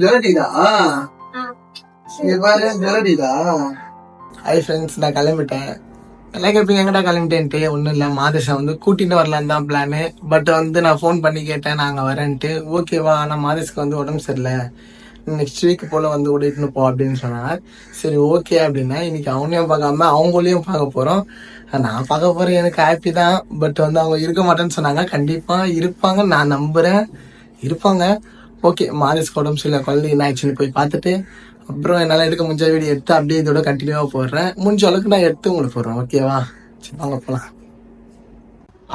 ஜலடிதா இங்க பாரு ஜலடிதா hi friends நான் கிளம்பிட்டேன். எல்லாம் கேட்பீங்க எங்கடா கிளம்பிட்டேன்ட்டு? ஒன்றும் இல்லை. மாதேஷா வந்து கூட்டிட்டு வரலான்னு தான் பிளானு பட் வந்து நான் ஃபோன் பண்ணி கேட்டேன். நாங்கள் வரேன்ட்டு. ஓகேவா ஆனால் மாதேஷ்க்கு வந்து உடம்பு சரியில்லை. நெக்ஸ்ட் வீக் போல் வந்து கூட்டிகிட்டு போ அப்படின்னு சொன்னார். சரி ஓகே அப்படின்னா இன்னைக்கு அவனையும் பார்க்காம அவங்களையும் பார்க்க போகிறோம் நான் பார்க்க போகிறேன் எனக்கு ஹாப்பி தான். பட் வந்து அவங்க இருக்க மாட்டேன்னு சொன்னாங்க. கண்டிப்பாக இருப்பாங்க. நான் நம்புகிறேன் இருப்பாங்க. ஓகே மாரிஸ்க்கு உடம்பு சரியில்லை குழந்தை என்ன ஆச்சுன்னு போய் பார்த்துட்டு அப்புறம் என்னால் எடுக்க முடிஞ்ச வீடியோ எடுத்து அப்படியே இதோட கண்டினியூவாக போடுறேன். முடிஞ்ச அளவுக்கு நான் எடுத்து உங்களுக்கு போடுறேன். ஓகேவா சரி வாங்க போகலாம்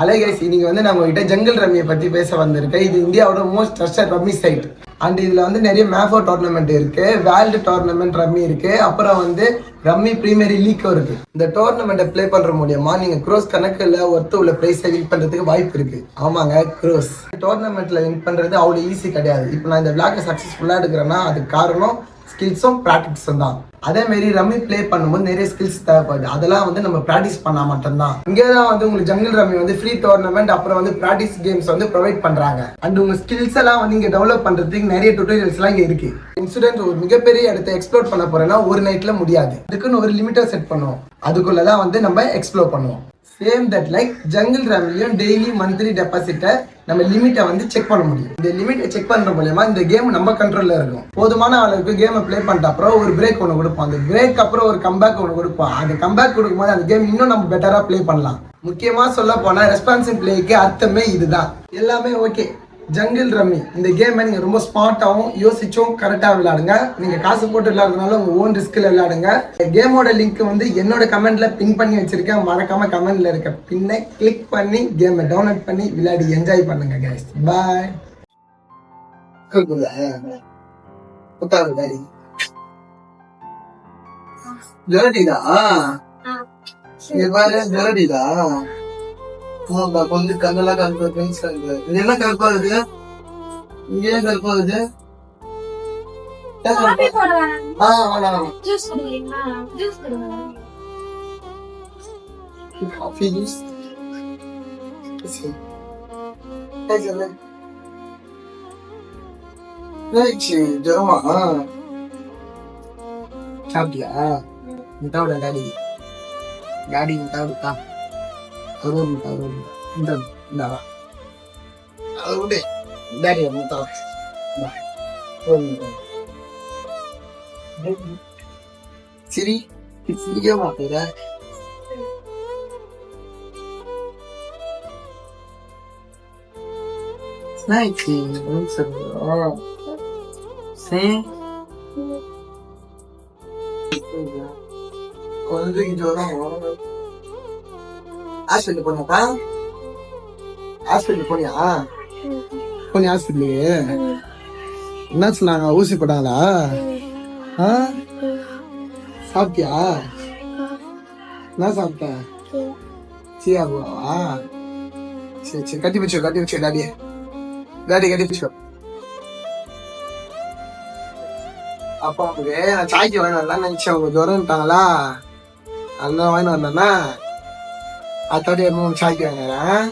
அலை கைஸ் இன்னைக்கு வந்து நம்ம கிட்ட ஜங்கல் ரம்மியை பற்றி பேச வந்திருக்கேன். இது இந்தியாவோட most trusted rummy site and இதில் வந்து நிறைய மேஃபோ டோர்னமெண்ட் இருக்குது வேர்ல்டு டோர்னமெண்ட் ரம்மி இருக்குது அப்புறம் வந்து ரம்மி ப்ரீமியரி லீக்கும் இருக்குது இந்த டோர்னமெண்ட்டை ப்ளே பண்ணுற மூலியமா நீங்கள் க்ரோஸ் கணக்கில் ஒருத்த உள்ள ப்ரைஸை வின் பண்ணுறதுக்கு வாய்ப்பு இருக்குது ஆமாங்க க்ரோஸ் டோர்னமெண்ட்டில் வின் பண்ணுறது அவ்வளோ ஈஸி கிடையாது. இப்போ நான் இந்த விளாக்கை சக்ஸஸ்ஃபுல்லாக எடுக்கிறேன்னா அதுக்கு காரணம் ஸ்கில்ஸும் ப்ராக்டிக்ஸும் தான். அதே மாதிரி ரம்மி ப்ளே பண்ணும்போது நிறைய ஸ்கில்ஸ் தேவைப்படுது. அதெல்லாம் வந்து நம்ம ப்ராக்டிஸ் பண்ணா மட்டும்தான். இங்கே தான் வந்து உங்களுக்கு ஜங்கிள் ரம்மி வந்து ஃப்ரீ டோர்னமெண்ட் அப்புறம் வந்து ப்ராக்டிஸ் கேம்ஸ் வந்து ப்ரொவைட் பண்றாங்க. அண்ட் உங்க ஸ்கில்ஸ் எல்லாம் வந்து இங்க டெவலப் பண்றதுக்கு நிறைய டுட்டோரியல்ஸ் எல்லாம் இங்க இருக்கு. இன்சிடென்ட் ஒரு மிகப்பெரிய இடத்த எக்ஸ்ப்ளோர் பண்ண போறேன்னா ஒரு நைட்ல முடியாது. அதுக்குன்னு ஒரு லிமிட்டை செட் பண்ணுவோம். அதுக்குள்ள தான் வந்து நம்ம எக்ஸ்ப்ளோர் பண்ணுவோம். சேம் தட் லைக் ஜங்கிள் ரம்மியும் டெய்லி மந்த்லி டெபாசிட்டை நம்ம லிமிட்டை வந்து செக் பண்ண முடியும். இந்த லிமிட்டை செக் பண்ணுற மூலியமா இந்த கேம் நம்ம கண்ட்ரோலில் இருக்கும். போதுமான அளவுக்கு கேமை ப்ளே பண்ணிட்ட அப்புறம் ஒரு பிரேக் ஒன்று கொடுப்போம். அந்த பிரேக் அப்புறம் ஒரு கம்பேக் ஒன்று கொடுப்போம். அந்த கம்பேக் கொடுக்கும்போது அந்த கேம் இன்னும் நம்ம பெட்டராக ப்ளே பண்ணலாம். முக்கியமாக சொல்ல போனால் ரெஸ்பான்சிவ் பிளேக்கு அர்த்தமே இதுதான். எல்லாமே ஓகே ஜங்கிள் ரம்மி இந்த கேமை நீங்க ரொம்ப ஸ்மார்ட்டாகவும் யோசிச்சும் கரெக்டா விளையாடுங்க. நீங்க காசு போட்டு விளையாடுறதுனால உங்க ஓன் ரிஸ்க்ல விளையாடுங்க. கேமோட லிங்க் வந்து என்னோட கமெண்ட்ல பின் பண்ணி வச்சிருக்கேன். மறக்காம கமெண்ட்ல இருக்க பின்னை கிளிக் பண்ணி கேமை டவுன்லோட் பண்ணி விளையாடி என்ஜாய் பண்ணுங்க கைஸ் பாய் ஜோடிதா ஜோடிதா ஆமா கொஞ்சம் கண்ணெல்லாம் கருப்பா பென்ஸ் கருப்பு இது என்ன கருப்பா இருக்கு இங்க ஏன் கருப்பா இருக்கு காஃபி ஜூஸ் ஜுரமா சாப்பிட்டியா? முட்டாவிட டாடி. டாடி முட்டாவிடுக்கா ஒரு முட்டா ஒரு முட்டா இந்த இந்த அது விடு டாடி முட்டா ஒரு முட்டா சரி சிரிக்க மாட்டேற என்னாச்சு சொல்லுவோம் சரி குழந்தைக்கு ஜுரம் ஹாஸ்பிட்டல் போனப்பா ஹாஸ்பிட்டல் போனியா? போனி ஹாஸ்பிட்டலுக்கு என்ன சொன்னாங்க? ஊசி போட்டாங்களா? ஆ? சாப்பிட்டியா? என்ன சாப்பிட்ட? சீயா போவா சரி சரி கட்டி பிடிச்சோ கட்டி பிடிச்சோ டாடியே. டாடி கட்டி பிடிச்சோ அப்பா உங்களுக்கு நான் சாய்க்கு வாங்கி வரலாம் நினைச்சேன். உங்க ஜுரம்ட்டாங்களா அதெல்லாம் வாங்கினு வரலன்னா அத்தாடி மூணு சாய்க்கு வாங்குறேன்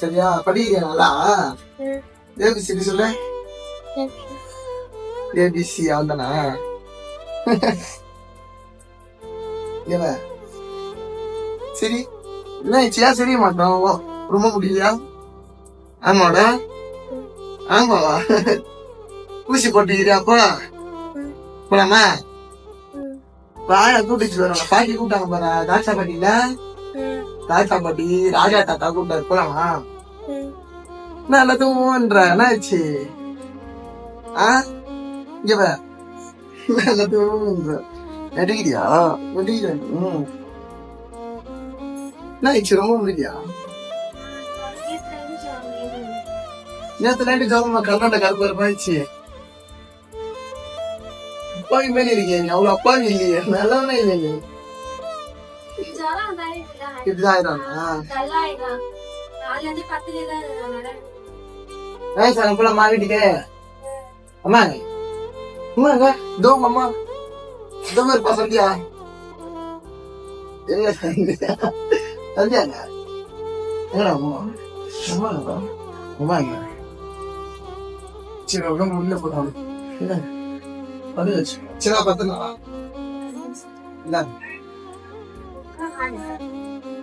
சரியா படிக்கிறேன் நல்லா ஏபிசி சொல்லு ஏபிசி அவன் தானே ஏவ சரி என்ன ஆயிடுச்சியா சரிய மாட்டோம் ரொம்ப முடியலையா ஆமாடா ஆமாவா ஊசி போட்டுக்கிறியா அப்போ போலாமா வாழ கூட்டிச்சு வரோம் பாட்டி கூப்பிட்டாங்க பாரு தாத்தா பாட்டில தாத்தா பாட்டி ராஜா தாத்தா கூப்பிட்டாரு போலாமா? நான் எல்லாத்தையும்ன்ற என்ன ஆச்சு ஆ? இங்க வா நான் எல்லாத்தையும் நடிக்கிறியா? நடிக்கிறேன் ம். என்ன ஆயிடுச்சு ரொம்ப முடியா நேத்து நைட்டு ஜாமமா கர்நாடக கருப்பு இருப்பாச்சு அப்பாவி மேல இருக்கே நீ. அவ்வளவு அப்பாவி இல்லையே. நல்லவனே இல்லை மேடம். ஏய் சார் போல அம்மா வீட்டுக்கு அம்மா அம்மா தோ அம்மா. இதோ இருப்பா சந்தியா. எங்க சந்தியா சந்தியாங்க எங்கடா அம்மா? அம்மா அம்மா. எங்க சரி உடம்பு உள்ள என்ன? அது சரி இல்ல